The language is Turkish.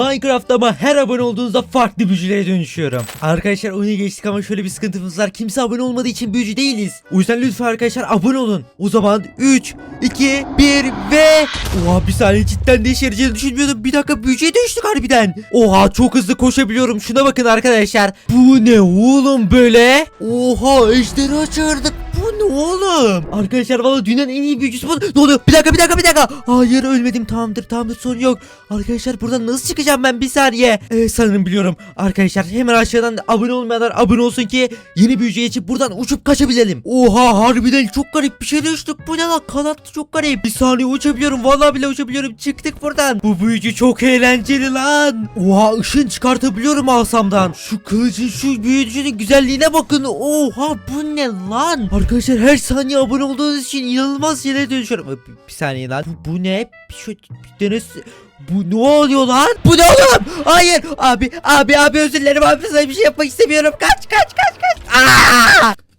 Minecraft'ta ama her abone olduğunuzda farklı büyücülere dönüşüyorum. Arkadaşlar oyunu geçtik ama şöyle bir sıkıntımız var. Kimse abone olmadığı için büyücü değiliz. O yüzden lütfen arkadaşlar abone olun. O zaman 3, 2, 1 ve... Oha bir saniye cidden ne işe yarayacağını düşünmüyordum. Bir dakika büyücüye dönüştük harbiden. Oha çok hızlı koşabiliyorum. Şuna bakın arkadaşlar. Bu ne oğlum böyle? Oha ejderi çağırdık. Bu ne oğlum? Arkadaşlar valla dünyanın en iyi büyücüsü bu. Ne oluyor? Bir dakika bir dakika bir dakika. Hayır ölmedim tamamdır tamamdır sorun yok. Arkadaşlar buradan nasıl çıkacağım ben bir saniye. Ee, sanırım biliyorum. Arkadaşlar hemen aşağıdan abone olmayanlar abone olsun ki yeni büyücüye geçip buradan uçup kaçabilelim. Oha harbiden çok garip bir şey düştük. Bu ne lan kanatlı çok garip. Bir saniye uçabiliyorum. Vallahi bile uçabiliyorum. Çıktık buradan. Bu büyücü çok eğlenceli lan. Oha ışın çıkartabiliyorum asamdan. Şu kılıcın şu büyücünün güzelliğine bakın. Oha bu ne lan? Arkadaşlar her saniye abone olduğunuz için inanılmaz şeylere dönüşüyorum. Bir, bir saniye lan. Bu, bu ne? Bir şey bir dene- bu ne oluyor lan? Bu ne oğlum? Hayır abi abi abi özür dilerim abi sana bir şey yapmak istemiyorum. Kaç kaç kaç kaç. Aa!